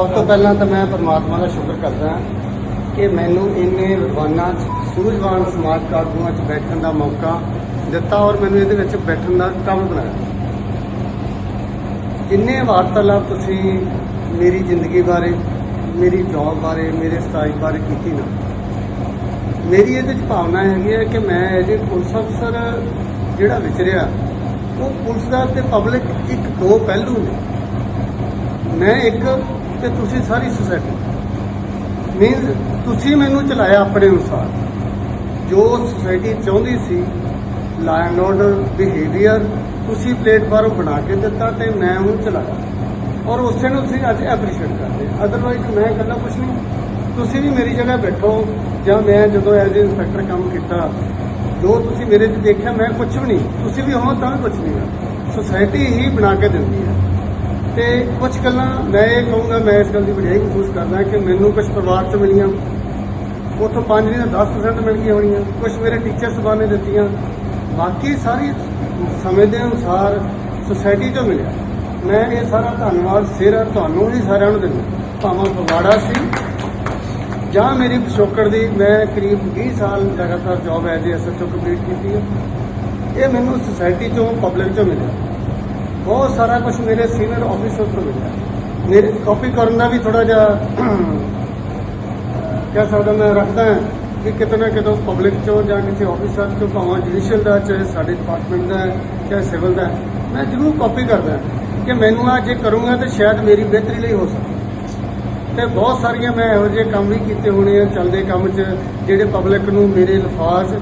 ਸਭ ਤੋਂ ਪਹਿਲਾਂ ਤਾਂ ਮੈਂ ਪਰਮਾਤਮਾ ਦਾ ਸ਼ੁਕਰ ਕਰਦਾ ਕਿ ਮੈਨੂੰ ਇੰਨੇ ਵਿਦਵਾਨਾਂ 'ਚ ਸੂਝਵਾਨ ਸਮਾਜ ਆਗੂਆਂ 'ਚ ਬੈਠਣ ਦਾ ਮੌਕਾ ਦਿੱਤਾ ਔਰ ਮੈਨੂੰ ਇਹਦੇ ਵਿੱਚ ਬੈਠਣ ਦਾ ਕੰਮ ਬਣਾਇਆ। ਇੰਨੇ ਵਾਰਤਾਲਾਪ ਤੁਸੀਂ ਮੇਰੀ ਜ਼ਿੰਦਗੀ ਬਾਰੇ, ਮੇਰੀ ਜੌਬ ਬਾਰੇ, ਮੇਰੇ ਸਟਾਈਲ ਬਾਰੇ ਕੀਤੀ ਨਾ। ਮੇਰੀ ਇਹਦੇ ਚ ਭਾਵਨਾ ਹੈਗੀ ਹੈ ਕਿ ਮੈਂ ਐਜ ਏ ਪੁਲਿਸ ਅਫਸਰ ਜਿਹੜਾ ਵਿਚਰਿਆ, ਉਹ ਪੁਲਿਸ ਦਾ ਤੇ ਪਬਲਿਕ ਇੱਕ ਦੋ ਪਹਿਲੂ ਨੇ। ਮੈਂ ਇੱਕ ਤੇ ਤੁਸੀਂ ਸਾਰੀ ਸੁਸਾਇਟੀ ਮੀਨਸ ਤੁਸੀਂ ਮੈਨੂੰ ਚਲਾਇਆ ਆਪਣੇ ਅਨੁਸਾਰ। ਜੋ ਸੁਸਾਇਟੀ ਚਾਹੁੰਦੀ ਸੀ ਲਾ ਐਂਡ ਆਰਡਰ ਬਿਹੇਵੀਅਰ ਤੁਸੀਂ ਪਲੇਟਫਾਰਮ ਬਣਾ ਕੇ ਦਿੱਤਾ ਤੇ ਮੈਂ ਉਹਨੂੰ ਚਲਾਇਆ। ਔਰ ਉਸੇ ਨੂੰ ਤੁਸੀਂ ਅੱਜ ਐਪਰੀਸ਼ੀਏਟ ਕਰਦੇ ਅਦਰਵਾਈਜ਼ ਮੈਂ ਇਕੱਲਾ ਕੁਝ ਨਹੀਂ। ਤੁਸੀਂ ਵੀ ਮੇਰੀ ਜਗ੍ਹਾ ਬੈਠੋ, ਜਾਂ ਮੈਂ ਜਦੋਂ ਐਜ਼ ਇੰਸਪੈਕਟਰ ਕੰਮ ਕੀਤਾ, ਜੋ ਤੁਸੀਂ ਮੇਰੇ 'ਚ ਦੇਖਿਆ, ਮੈਂ ਕੁਝ ਵੀ ਨਹੀਂ। ਤੁਸੀਂ ਵੀ ਹੋ ਤਾਂ ਵੀ ਕੁਝ ਨਹੀਂ। ਹੈ ਸੁਸਾਇਟੀ ਹੀ ਬਣਾ ਕੇ ਦਿੰਦੀ ਹੈ। ਤੇ ਕੁਝ ਗੱਲਾਂ ਮੈਂ ਇਹ ਕਹੂੰਗਾ, ਮੈਂ ਇਸ ਗੱਲ ਦੀ ਵਡਿਆਈ ਮਹਿਸੂਸ ਕਰਦਾ ਕਿ ਮੈਨੂੰ ਕੁਝ ਪਰਿਵਾਰ 'ਚ ਮਿਲੀਆਂ। ਉਥੋਂ 5 ਨਹੀਂ ਤਾਂ 10% ਮਿਲ ਗਈਆਂ ਹੋਣੀਆਂ। ਕੁਝ ਮੇਰੇ ਟੀਚਰ ਸਭਾ ਨੇ ਦਿੱਤੀਆਂ। ਬਾਕੀ ਸਾਰੀ ਸਮੇਂ ਦੇ ਅਨੁਸਾਰ ਸੁਸਾਇਟੀ 'ਚੋਂ ਮਿਲਿਆ। ਮੈਂ ਇਹ ਸਾਰਾ ਧੰਨਵਾਦ ਸਿਰ ਤੁਹਾਨੂੰ ਹੀ ਸਾਰਿਆਂ ਨੂੰ ਦਿੰਦਾ। ਭਾਵਾਂ ਫਗਵਾੜਾ ਸੀ ਜਾਂ ਮੇਰੀ ਪਿਛੋਕੜ ਦੀ ਮੈਂ ਕਰੀਬ 20 ਸਾਲ ਲਗਾਤਾਰ job as a SHO complete ਕੀਤੀ ਹੈ। ਇਹ ਮੈਨੂੰ ਸੁਸਾਇਟੀ ਚੋਂ ਪਬਲਿਕ ਚੋਂ ਮਿਲਿਆ। ਬਹੁਤ ਸਾਰਾ ਕੁਝ ਮੇਰੇ ਸੀਨੀਅਰ ਆਫੀਸਰ ਤੋਂ ਮਿਲਿਆ। ਮੇਰੇ ਕਾਪੀ ਕਰਨ ਦਾ ਵੀ ਥੋੜਾ ਜਿਹਾ ਕਹਿ ਸਕਦਾ ਮੈਂ ਰੱਖਦਾ ਕਿ ਕਿਤੇ ਨਾ ਕਿਤੇ ਪਬਲਿਕ ਚੋਂ ਜਾਂ ਕਿਸੇ ਆਫੀਸਰ ਚੋਂ, ਭਾਵੇਂ ਜੁਡੀਸ਼ੀਅਲ ਦਾ ਚਾਹੇ ਸਾਡੇ ਡਿਪਾਰਟਮੈਂਟ ਦਾ ਚਾਹੇ ਸਿਵਲ ਦਾ ਮੈਂ ਜ਼ਰੂਰ ਕਾਪੀ ਕਰਦਾ ਕਿ ਮੈਨੂੰ ਆ ਜੇ ਕਰੂੰਗਾ ਤਾਂ ਸ਼ਾਇਦ ਮੇਰੀ ਬਿਹਤਰੀ ਲਈ ਹੋ ਸਕਦਾ ਤੇ ਬਹੁਤ ਸਾਰੀਆਂ ਮੈਂ ਇਹੋ ਜਿਹੇ ਕੰਮ ਵੀ ਕੀਤੇ ਹੋਣੇ ਆ ਚੱਲਦੇ ਕੰਮ 'ਚ, ਜਿਹੜੇ ਪਬਲਿਕ ਨੂੰ ਮੇਰੇ ਲਫਾਜ਼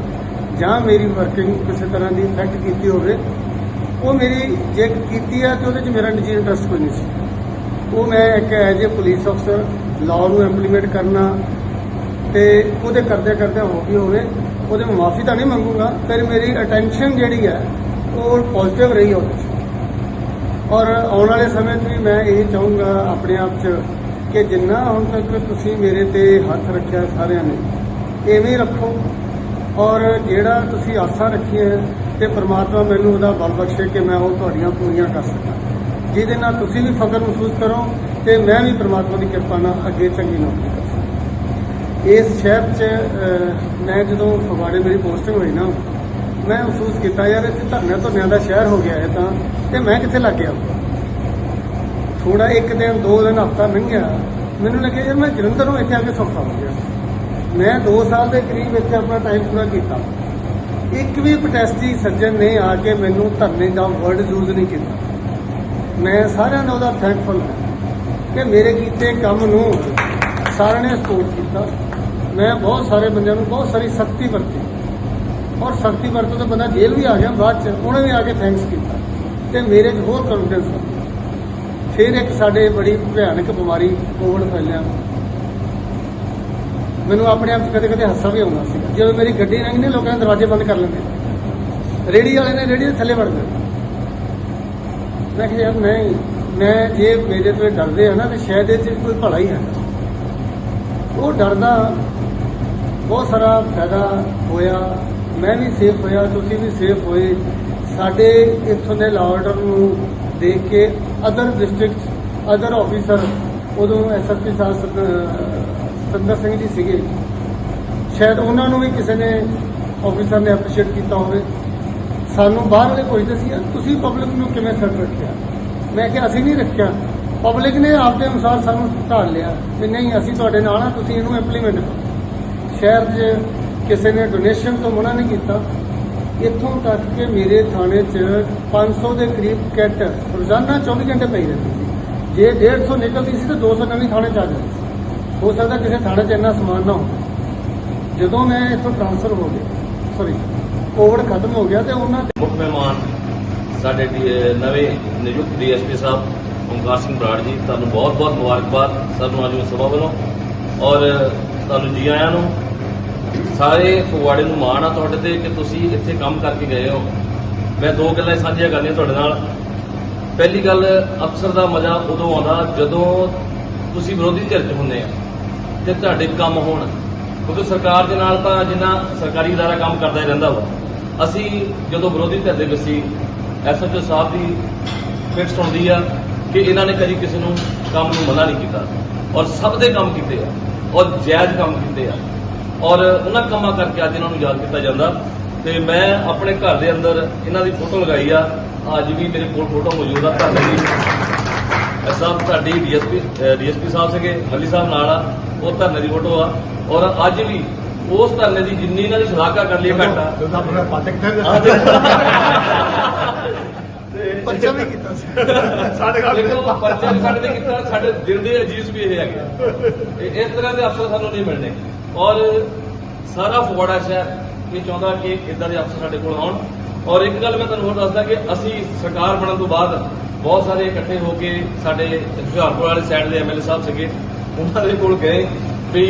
ਜਾਂ ਮੇਰੀ ਵਰਕਿੰਗ ਕਿਸੇ ਤਰ੍ਹਾਂ ਦੀ ਇਫੈਕਟ ਕੀਤੀ ਹੋਵੇ ਉਹ ਮੇਰੀ ਜੇ ਕੀਤੀ ਆ ਤੇ ਉਹਦੇ 'ਚ ਮੇਰਾ ਨਿੱਜੀ ਇੰਟਰਸਟ ਕੋਈ ਨਹੀਂ ਸੀ। ਉਹ ਮੈਂ ਇੱਕ ਐਜ ਏ ਪੁਲਿਸ ਅਫਸਰ ਲਾਅ ਨੂੰ ਇੰਪਲੀਮੈਂਟ ਕਰਨਾ ਤੇ ਉਹਦੇ ਕਰਦੇ ਕਰਦੇ ਹੋ ਵੀ ਹੋਵੇ, ਉਹਦੇ ਮੈਂ ਮਾਫੀ ਤਾਂ ਨਹੀਂ ਮੰਗੂਗਾ, ਪਰ ਮੇਰੀ ਅਟੈਂਸ਼ਨ ਜਿਹੜੀ ਹੈ ਉਹ ਪੋਜ਼ਿਟਿਵ ਰਹੀ ਉਹਦੇ 'ਚ। ਔਰ ਆਉਣ ਵਾਲੇ ਸਮੇਂ 'ਚ ਵੀ ਮੈਂ ਇਹ ਚਾਹੂੰਗਾ ਆਪਣੇ ਆਪ 'ਚ ਕਿ ਜਿੰਨਾ ਹੁਣ ਤੱਕ ਤੁਸੀਂ ਮੇਰੇ ਤੇ ਹੱਥ ਰੱਖਿਆ ਸਾਰਿਆਂ ਨੇ ਐਵੇਂ ਰੱਖੋ। ਔਰ ਜਿਹੜਾ ਤੁਸੀਂ ਆਸਾਂ ਰੱਖੀਆਂ ਤੇ ਪ੍ਰਮਾਤਮਾ ਮੈਨੂੰ ਉਹਦਾ ਬਲ ਬਖਸ਼ੇ ਕਿ ਮੈਂ ਉਹ ਤੁਹਾਡੀਆਂ ਪੂਰੀਆਂ ਕਰ ਸਕਾਂ। ਜਿਹਦੇ ਨਾਲ ਤੁਸੀਂ ਵੀ ਫਖਰ ਮਹਿਸੂਸ ਕਰੋ ਤੇ ਮੈਂ ਵੀ ਪ੍ਰਮਾਤਮਾ ਦੀ ਕਿਰਪਾ ਨਾਲ ਅੱਗੇ ਚੰਗੀ ਨੌਕਰੀ ਕਰ ਸਕਾਂ। ਇਸ ਸ਼ਹਿਰ 'ਚ ਮੈਂ ਜਦੋਂ ਫਗਵਾੜੇ ਮੇਰੀ ਪੋਸਟਿੰਗ ਹੋਈ ਨਾ, ਮੈਂ ਮਹਿਸੂਸ ਕੀਤਾ, ਯਾਰ, ਇੱਥੇ ਧਰਨਿਆਂ ਧੁਰਨਿਆਂ ਦਾ ਸ਼ਹਿਰ ਹੋ ਗਿਆ ਹੈ ਤਾਂ, ਤੇ ਮੈਂ ਕਿੱਥੇ ਲੱਗ ਗਿਆ? ਥੋੜਾ ਇੱਕ ਦਿਨ, ਦੋ ਦਿਨ, ਹਫਤਾ ਲੰਘਿਆ। ਮੈਨੂੰ ਲੱਗਿਆ, ਯਾਰ, ਮੈਂ ਜਲੰਧਰੋਂ ਇੱਥੇ ਆ ਕੇ ਸੌਖਾ ਹੋ ਗਿਆ। ਮੈਂ 2 ਸਾਲ ਦੇ ਕਰੀਬ ਇੱਥੇ ਆਪਣਾ ਟਾਈਮ ਪੂਰਾ ਕੀਤਾ। ਇੱਕ ਵੀ ਪ੍ਰੋਟੈਸਟੀ ਸੱਜਣ ਨੇ ਆ ਕੇ ਮੈਨੂੰ ਧਰਨੇ ਦਾ ਵਰਡ ਯੂਜ਼ ਨਹੀਂ ਕੀਤਾ। ਮੈਂ ਸਾਰਿਆਂ ਦਾ ਉਹਦਾ ਥੈਂਕਫੁਲ ਹਾਂ ਕਿ ਮੇਰੇ ਕੀਤੇ ਕੰਮ ਨੂੰ ਸਾਰਿਆਂ ਨੇ ਸਪੋਰਟ ਕੀਤਾ। ਮੈਂ ਬਹੁਤ ਸਾਰੇ ਬੰਦਿਆਂ ਨੂੰ ਬਹੁਤ ਸਾਰੀ ਸਖਤੀ ਵਰਤੀ। ਔਰ ਸਖਤੀ ਵਰਤੋਂ ਤੋਂ ਬੰਦਾ ਜੇਲ੍ਹ ਵੀ ਆ ਗਿਆ, ਬਾਅਦ ਚ ਉਹਨੇ ਵੀ ਆ ਕੇ ਥੈਂਕਸ ਕੀਤਾ ਤੇ ਮੇਰੇ 'ਚ ਹੋਰ ਕੌਨਫੀਡੈਂਸ ਫਿਰ ਇੱਕ ਸਾਡੇ ਬੜੀ ਭਿਆਨਕ ਬਿਮਾਰੀ ਕੋਵਿਡ ਫੈਲਿਆ। ਮੈਨੂੰ ਆਪਣੇ ਆਪ 'ਚ ਕਦੇ ਕਦੇ ਹਾਸਾ ਵੀ ਆਉਂਦਾ ਸੀ। ਜਦੋਂ ਮੇਰੀ ਗੱਡੀ ਲੰਘਦੀ ਨੇ ਲੋਕਾਂ ਨੇ ਦਰਵਾਜ਼ੇ ਬੰਦ ਕਰ ਲੈਂਦੇ ਰੇੜੀ ਵਾਲੇ ਨੇ ਰੇੜੀ ਦੇ ਥੱਲੇ ਵੜ ਗਏ ਮੈਂ ਕਿਹਾ, ਯਾਰ ਨਹੀਂ ਮੈਂ ਜੇ ਮੇਰੇ ਤੋਂ ਡਰਦੇ ਆ ਨਾ, ਤੇ ਸ਼ਾਇਦ ਇਹ 'ਚ ਕੋਈ ਭਲਾ ਹੀ ਹੈ। ਉਹ ਡਰਦਾ ਬਹੁਤ ਸਾਰਾ ਫਾਇਦਾ ਹੋਇਆ। ਮੈਂ ਵੀ ਸੇਫ ਹੋਇਆ, ਤੁਸੀਂ ਵੀ ਸੇਫ ਹੋਏ। ਸਾਡੇ ਇੱਥੋਂ ਦੇ ਲਾਅ ਆਰਡਰ ਨੂੰ ਦੇਖ ਕੇ ਅਦਰ ਡਿਸਟ੍ਰਿਕਟ ਅਦਰ ਆਫੀਸਰ ਉਦੋਂ ਐਸਐਸਪੀ ਸਾਹਿਬ, ਸਤ- ਸਤਿੰਦਰ ਸਿੰਘ ਜੀ ਸੀਗੇ। ਸ਼ਾਇਦ ਉਹਨਾਂ ਨੂੰ ਵੀ ਕਿਸੇ ਨੇ ਆਫੀਸਰ ਨੇ ਐਪਰੀਸ਼ੀਏਟ ਕੀਤਾ ਹੋਵੇ। ਸਾਨੂੰ ਬਾਹਰਲੇ ਪੁੱਛਦੇ ਸੀ ਤੁਸੀਂ ਪਬਲਿਕ ਨੂੰ ਕਿਵੇਂ ਸੈਟ ਰੱਖਿਆ? ਮੈਂ ਕਿਹਾ, ਅਸੀਂ ਨਹੀਂ ਰੱਖਿਆ। ਪਬਲਿਕ ਨੇ ਆਪਦੇ ਅਨੁਸਾਰ ਸਾਨੂੰ ਢਾਲ ਲਿਆ ਵੀ ਨਹੀਂ, ਅਸੀਂ ਤੁਹਾਡੇ ਨਾਲ ਆ ਤੁਸੀਂ ਇਹਨੂੰ ਇੰਪਲੀਮੈਂਟ ਕਰੋ। ਸ਼ਹਿਰ 'ਚ ਕਿਸੇ ਨੇ ਡੋਨੇਸ਼ਨ ਤੋਂ ਮਨਾ ਨਹੀਂ ਕੀਤਾ, ਇੱਥੋਂ ਤੱਕ ਕਿ ਮੇਰੇ ਥਾਣੇ 'ਚ 500 ਦੇ ਕਰੀਬ ਕਿੱਟ ਰੋਜ਼ਾਨਾ 24 ਘੰਟੇ ਪਈ ਰਹਿੰਦੀ ਸੀ। ਜੇ 150 ਨਿਕਲਦੀ ਸੀ ਤਾਂ 200 ਨਵੀਂ ਥਾਣੇ 'ਚ ਆ ਜਾਂਦੀ ਸੀ। ਹੋ ਸਕਦਾ ਕਿਸੇ ਥਾਣੇ 'ਚ ਇੰਨਾ ਸਮਾਨ ਨਾ ਹੋਵੇ। ਜਦੋਂ ਮੈਂ ਇੱਥੋਂ ਟ੍ਰਾਂਸਫਰ ਹੋ ਗਿਆ ਸੌਰੀ ਕੋਵਿਡ ਖਤਮ ਹੋ ਗਿਆ ਤੇ ਉਹਨਾਂ ਦੇ ਮੁੱਖ ਮਹਿਮਾਨ ਸਾਡੇ ਡੀ- ਨਵੇਂ ਨਿਯੁਕਤ ਡੀਐਸਪੀ ਸਾਹਿਬ, ਓਮਕਾਰ ਸਿੰਘ ਬਰਾੜ ਜੀ, ਤੁਹਾਨੂੰ ਬਹੁਤ ਬਹੁਤ ਮੁਬਾਰਕਬਾਦ ਸਾਨੂੰ ਅੱਜ ਸਭਾ ਵੱਲੋਂ ਔਰ ਤੁਹਾਨੂੰ ਜੀ ਆਇਆਂ ਨੂੰ। ਸਾਰੇ ਫਗਵਾੜੇ ਨੂੰ ਮਾਣ ਆ ਤੁਹਾਡੇ ਤੇ ਕਿ ਤੁਸੀਂ ਇੱਥੇ ਕੰਮ ਕਰਕੇ ਗਏ ਹੋ। ਮੈਂ ਦੋ ਗੱਲਾਂ ਸਾਂਝੀਆਂ ਕਰਨੀਆਂ ਤੁਹਾਡੇ ਨਾਲ। ਪਹਿਲੀ ਗੱਲ, ਅਫਸਰ ਦਾ ਮਜ਼ਾ ਉਦੋਂ ਆਉਂਦਾ ਜਦੋਂ ਤੁਸੀਂ ਵਿਰੋਧੀ ਧਿਰ 'ਚ ਹੁੰਦੇ ਆ। ਤੇ ਤੁਹਾਡੇ ਕੰਮ ਹੋਣ। ਕਿਉਂਕਿ ਸਰਕਾਰ ਦੇ ਨਾਲ ਤਾਂ ਜਿੰਨਾ ਸਰਕਾਰੀ ਅਦਾਰਾ ਕੰਮ ਕਰਦਾ ਹੀ ਰਹਿੰਦਾ ਵਾ। ਅਸੀਂ ਜਦੋਂ ਵਿਰੋਧੀ ਧਿਰ ਦੇ ਵਿੱਚ ਸੀ ਐਸਐਚਓ ਸਾਹਿਬ ਦੀ ਫਿਕਸ ਹੁੰਦੀ ਆ ਕਿ ਇਹਨਾਂ ਨੇ ਕਦੀ ਕਿਸੇ ਨੂੰ ਕੰਮ ਨੂੰ ਮਨਾ ਨਹੀਂ ਕੀਤਾ। ਔਰ ਸਭ ਦੇ ਕੰਮ ਕੀਤੇ ਆ। ਔਰ ਜਾਇਜ਼ ਕੰਮ ਕੀਤੇ ਆ। ਔਰ ਉਹਨਾਂ ਕੰਮਾਂ ਕਰਕੇ ਅੱਜ ਇਹਨਾਂ ਨੂੰ ਯਾਦ ਕੀਤਾ ਜਾਂਦਾ। ਤੇ ਮੈਂ ਆਪਣੇ ਘਰ ਦੇ ਅੰਦਰ ਇਹਨਾਂ ਦੀ ਫੋਟੋ ਲਗਾਈ ਆ। ਅੱਜ ਵੀ ਮੇਰੇ ਕੋਲ ਫੋਟੋ ਮੌਜੂਦ ਆ। ਘਰ ਦੀ ਇਹ ਸਭ ਸਾਡੀ ਡੀਐਸਪੀ ਡੀਐਸਪੀ ਸਾਹਿਬ ਸੀਗੇ, ਮੱਲੀ ਸਾਹਿਬ ਨਾਲ ਆ। ਉਹ ਧਰਨੇ ਦੀ ਫੋਟੋ ਆ। ਔਰ ਅੱਜ ਵੀ ਉਸ ਧਰਨੇ ਦੀ ਜਿੰਨੀ ਇਹਨਾਂ ਦੀ ਸ਼ਲਾਘਾ ਕਰ ਲਈ ਘੱਟ। ਤੇ ਪਰਚਾ ਵੀ ਕੀਤਾ ਸੀ। ਸਾਡੇ ਘਰ ਦੇਖੋ ਪਰਚਾ ਵੀ ਸਾਡੇ ਤੇ ਕੀਤਾ ਸਾਡੇ ਦਿਲ ਦੇ ਅਜੀਜ਼ ਵੀ ਇਹ ਹੈਗੇ ਤੇ ਇਸ ਤਰ੍ਹਾਂ ਦੇ ਅਫਸਰ ਸਾਨੂੰ ਨਹੀਂ ਮਿਲਣੇ। ਔਰ ਸਾਰਾ ਫਗਵਾੜਾ ਸ਼ਹਿਰ ਇਹ ਚਾਹੁੰਦਾ ਕਿ ਇਦਾਂ ਦੇ ਅਫਸਰ ਸਾਡੇ ਕੋਲ ਆਉਣ। ਔਰ ਇੱਕ ਗੱਲ ਮੈਂ ਤੁਹਾਨੂੰ ਹੋਰ ਦੱਸਦਾ ਕਿ ਅਸੀਂ ਸਰਕਾਰ ਬਣਨ ਤੋਂ ਬਾਅਦ ਬਹੁਤ ਸਾਰੇ ਇਕੱਠੇ ਹੋ ਕੇ ਸਾਡੇ ਹੁਸ਼ਿਆਰਪੁਰ ਵਾਲੇ ਸਾਈਡ ਦੇ ਐਮਐਲਏ ਸਾਹਿਬ ਸੀਗੇ। ਉਹਨਾਂ ਦੇ ਕੋਲ ਗਏ ਵੀ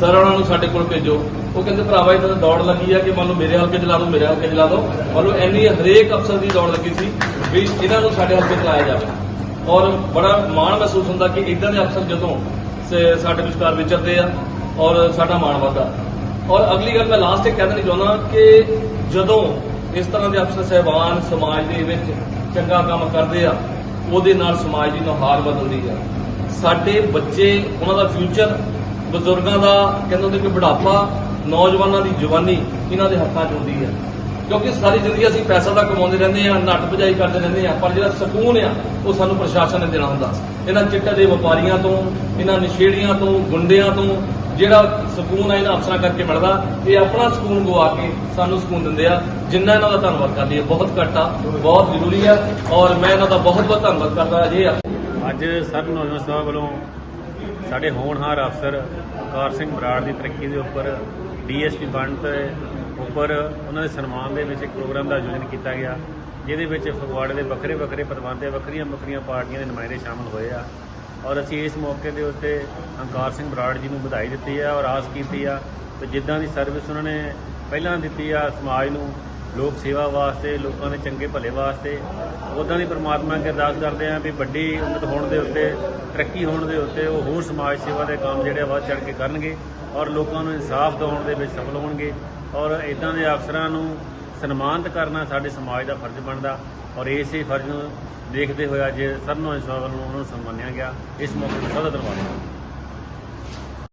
ਸਰ ਉਹਨਾਂ ਨੂੰ ਸਾਡੇ ਕੋਲ ਭੇਜੋ। ਉਹ ਕਹਿੰਦੇ, ਭਰਾਵਾ, ਇਹਨਾਂ ਦੌੜ ਲੱਗੀ ਆ ਕਿ ਮੰਨ ਲਓ ਮੇਰੇ ਹਲਕੇ ਚ ਲਾ ਦਿਓ ਮੇਰੇ ਹਲਕੇ ਚ ਲਾ ਦਿਓ ਮੰਨ ਲਓ ਇੰਨੀ ਹਰੇਕ ਅਫਸਰ ਦੀ ਦੌੜ ਲੱਗੀ ਸੀ ਵੀ ਇਹਨਾਂ ਨੂੰ ਸਾਡੇ ਹਲਕੇ ਚ ਲਾਇਆ ਜਾਵੇ। ਔਰ ਬੜਾ ਮਾਣ ਮਹਿਸੂਸ ਹੁੰਦਾ ਕਿ ਇਦਾਂ ਦੇ ਅਫਸਰ ਜਦੋਂ ਸਾਡੇ ਵਿਚਕਾਰ ਵਿਚਰਦੇ ਆ ਔਰ ਸਾਡਾ ਮਾਣ ਵੱਧਦਾ। ਔਰ ਅਗਲੀ ਗੱਲ ਮੈਂ ਲਾਸਟ ਇੱਕ ਕਹਿ ਦੇਣੀ ਚਾਹੁੰਦਾ ਕਿ ਜਦੋਂ ਇਸ ਤਰ੍ਹਾਂ ਦੇ ਅਫਸਰ ਸਹਿਬਾਨ ਸਮਾਜ ਦੇ ਵਿੱਚ ਚੰਗਾ ਕੰਮ ਕਰਦੇ ਆ, ਉਹਦੇ ਨਾਲ ਸਮਾਜ ਦੀ ਨੁਹਾਰ ਬਦਲਦੀ ਆ। ਸਾਡੇ ਬੱਚੇ, ਉਹਨਾਂ ਦਾ ਫਿਊਚਰ ਬਜ਼ੁਰਗਾਂ ਦਾ, ਕਹਿੰਦੇ ਹੁੰਦੇ ਕਿ ਬੁਢਾਪਾ, ਨੌਜਵਾਨਾਂ ਦੀ ਜਵਾਨੀ, ਇਹਨਾਂ ਦੇ ਹੱਥਾਂ 'ਚ ਹੁੰਦੀ ਹੈ। ਕਿਉਂਕਿ ਸਾਰੀ ਜ਼ਿੰਦਗੀ ਅਸੀਂ ਪੈਸਾ ਤਾਂ ਕਮਾਉਂਦੇ ਰਹਿੰਦੇ ਆ ਨੱਟ ਭਜਾਈ ਕਰਦੇ ਰਹਿੰਦੇ ਆ ਪਰ ਜਿਹੜਾ ਸਕੂਨ ਆ, ਉਹ ਸਾਨੂੰ ਪ੍ਰਸ਼ਾਸਨ ਨੇ ਦੇਣਾ ਹੁੰਦਾ। ਇਹਨਾਂ ਚਿੱਟੇ ਦੇ ਵਪਾਰੀਆਂ ਤੋਂ, ਇਹਨਾਂ ਨਸ਼ੇੜੀਆਂ ਤੋਂ, ਗੁੰਡਿਆਂ ਤੋਂ, ਜਿਹੜਾ ਸਕੂਨ ਆ, ਇਹਨਾਂ ਅਫਸਰਾਂ ਕਰਕੇ ਮਿਲਦਾ, ਇਹ ਆਪਣਾ ਸਕੂਨ ਗਵਾ ਕੇ ਸਾਨੂੰ ਸਕੂਨ ਦਿੰਦੇ ਆ, ਜਿੰਨਾ ਇਹਨਾਂ ਦਾ ਧੰਨਵਾਦ ਕਰਦੀ ਹੈ ਬਹੁਤ ਘੱਟ ਆ, ਬਹੁਤ ਜ਼ਰੂਰੀ ਆ, ਔਰ ਮੈਂ ਇਹਨਾਂ ਦਾ ਬਹੁਤ ਬਹੁਤ ਧੰਨਵਾਦ ਕਰਦਾ ਜੇ ਅੱਜ ਸਰ ਨੌਜਵਾਨ ਸਭਾ ਵੱਲੋਂ ਸਾਡੇ ਹੋਣਹਾਰ ਅਫਸਰ ਕਾਰ ਸਿੰਘ ਬਰਾੜ ਦੀ ਤਰੱਕੀ ਦੇ ਉੱਪਰ ਡੀਐਸਪੀ ਬਣਨ ਦੇ ਉੱਪਰ ਉਹਨਾਂ ਦੇ ਸਨਮਾਨ ਦੇ ਵਿੱਚ ਇੱਕ ਪ੍ਰੋਗਰਾਮ ਦਾ ਆਯੋਜਨ ਕੀਤਾ ਗਿਆ, ਜਿਹਦੇ ਵਿੱਚ ਫਗਵਾੜੇ ਦੇ ਵੱਖਰੇ ਵੱਖਰੇ ਪਦਵੰਤੇ ਵੱਖਰੀਆਂ ਵੱਖਰੀਆਂ ਪਾਰਟੀਆਂ ਦੇ ਨੁਮਾਇੰਦੇ ਸ਼ਾਮਲ ਹੋਏ ਆ ਔਰ ਅਸੀਂ ਇਸ ਮੌਕੇ ਦੇ ਉੱਤੇ ਹੰਕਾਰ ਸਿੰਘ ਬਰਾੜ ਜੀ ਨੂੰ ਵਧਾਈ ਦਿੱਤੀ ਆ ਔਰ ਆਸ ਕੀਤੀ ਆ ਤੇ ਜਿੱਦਾਂ ਦੀ ਸਰਵਿਸ ਉਹਨਾਂ ਨੇ ਪਹਿਲਾਂ ਦਿੱਤੀ ਆ ਸਮਾਜ ਨੂੰ ਲੋਕ ਸੇਵਾ ਵਾਸਤੇ, ਲੋਕਾਂ ਦੇ ਚੰਗੇ ਭਲੇ ਵਾਸਤੇ ਉਦਾਂ ਦੀ ਪ੍ਰਮਾਤਮਾ ਅੱਗੇ ਅਰਦਾਸ ਕਰਦੇ ਆਂ ਵੀ ਵੱਡੀ ਉਮਤ ਹੋਣ ਦੇ ਉੱਤੇ, ਤਰੱਕੀ ਹੋਣ ਦੇ ਉੱਤੇ ਉਹ ਹੋਰ ਸਮਾਜ ਸੇਵਾ ਦੇ ਕੰਮ ਜਿਹੜੇ ਆ ਵੱਧ ਚੜ ਕੇ ਕਰਨਗੇ ਔਰ ਲੋਕਾਂ ਨੂੰ ਇਨਸਾਫ ਦਿਵਾਉਣ ਦੇ ਵਿੱਚ ਸਫਲ ਹੋਣਗੇ ਔਰ ਇਦਾਂ ਦੇ ਅਫਸਰਾਂ ਨੂੰ ਸਨਮਾਨਿਤ ਕਰਨਾ ਸਾਡੇ ਸਮਾਜ ਦਾ ਫਰਜ਼ ਬਣਦਾ ਔਰ ਇਸੇ ਫਰਜ਼ ਨੂੰ ਦੇਖਦੇ ਹੋਏ ਅੱਜ ਸਰਨੋਂ ਸਭਾ ਵੱਲੋਂ ਉਹਨਾਂ ਨੂੰ ਸਨਮਾਨਿਆ ਗਿਆ। ਇਸ ਮੌਕੇ ਤੇ ਸਦਾ ਧੰਨਵਾਦ।